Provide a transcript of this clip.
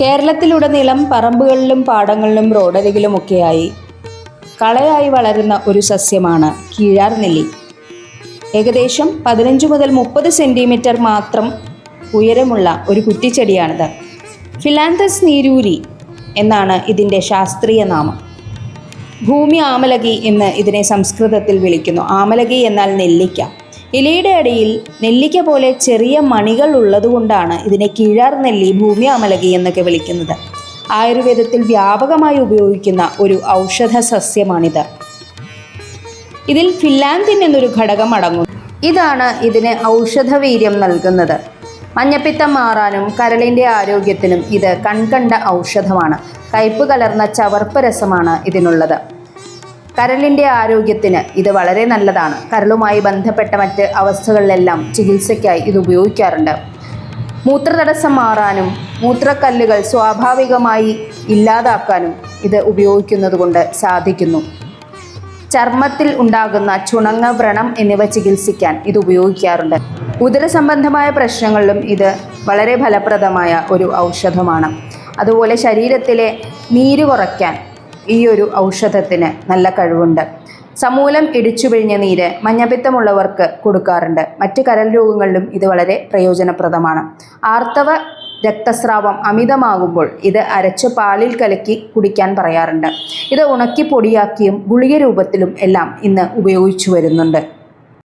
കേരളത്തിലുടനീളം പറമ്പുകളിലും പാടങ്ങളിലും റോഡരികിലുമൊക്കെയായി കളയായി വളരുന്ന ഒരു സസ്യമാണ് കീഴാർ നെല്ലി ഏകദേശം പതിനഞ്ച് മുതൽ മുപ്പത് സെന്റിമീറ്റർ മാത്രം ഉയരമുള്ള ഒരു കുറ്റിച്ചെടിയാണിത്. ഫിലാന്തസ് നീരൂരി എന്നാണ് ഇതിന്റെ ശാസ്ത്രീയ നാമം. ഭൂമി ആമലകി എന്ന് ഇതിനെ സംസ്കൃതത്തിൽ വിളിക്കുന്നു. ആമലകി എന്നാൽ നെല്ലിക്ക. ഇലയുടെ അടിയിൽ നെല്ലിക്ക പോലെ ചെറിയ മണികൾ ഉള്ളതുകൊണ്ടാണ് ഇതിനെ കിഴാർ നെല്ലി ഭൂമി അമലകി എന്നൊക്കെ വിളിക്കുന്നത്. ആയുർവേദത്തിൽ വ്യാപകമായി ഉപയോഗിക്കുന്ന ഒരു ഔഷധ സസ്യമാണിത് ഇതിൽ ഫില്ലാന്തിൻ എന്നൊരു ഘടകം അടങ്ങുന്നു. ഇതാണ് ഇതിന് ഔഷധവീര്യം നൽകുന്നത്. മഞ്ഞപ്പിത്തം മാറാനും കരളിന്റെ ആരോഗ്യത്തിനും ഇത് കൺകണ്ട ഔഷധമാണ്. കയ്പ് കലർന്ന ചവർപ്പ് രസമാണ് ഇതിനുള്ളത്. കരളിന്റെ ആരോഗ്യത്തിന് ഇത് വളരെ നല്ലതാണ്. കരളുമായി ബന്ധപ്പെട്ട മറ്റ് അവസ്ഥകളിലെല്ലാം ചികിത്സയ്ക്കായി ഇത് ഉപയോഗിക്കാറുണ്ട്. മൂത്രതടസ്സം മാറാനും മൂത്രക്കല്ലുകൾ സ്വാഭാവികമായി ഇല്ലാതാക്കാനും ഇത് ഉപയോഗിക്കുന്നത് കൊണ്ട് സാധിക്കുന്നു. ചർമ്മത്തിൽ ഉണ്ടാകുന്ന ചുണങ്ങ വ്രണം എന്നിവ ചികിത്സിക്കാൻ ഇത് ഉപയോഗിക്കാറുണ്ട്. ഉദര സംബന്ധമായ പ്രശ്നങ്ങളിലും ഇത് വളരെ ഫലപ്രദമായ ഒരു ഔഷധമാണ്. അതുപോലെ ശരീരത്തിലെ നീര് കുറയ്ക്കാൻ ഈ ഒരു ഔഷധത്തിന് നല്ല കഴിവുണ്ട്. സമൂലം ഇടിച്ചു പിഴിഞ്ഞ നീര് മഞ്ഞപ്പിത്തമുള്ളവർക്ക് കൊടുക്കാറുണ്ട്. മറ്റ് കരൽ രോഗങ്ങളിലും ഇത് വളരെ പ്രയോജനപ്രദമാണ്. ആർത്തവ രക്തസ്രാവം അമിതമാകുമ്പോൾ ഇത് അരച്ച് പാലിൽ കലക്കി കുടിക്കാൻ പറയാറുണ്ട്. ഇത് ഉണക്കി പൊടിയാക്കിയും ഗുളിക രൂപത്തിലും എല്ലാം ഇന്ന് ഉപയോഗിച്ചു വരുന്നുണ്ട്.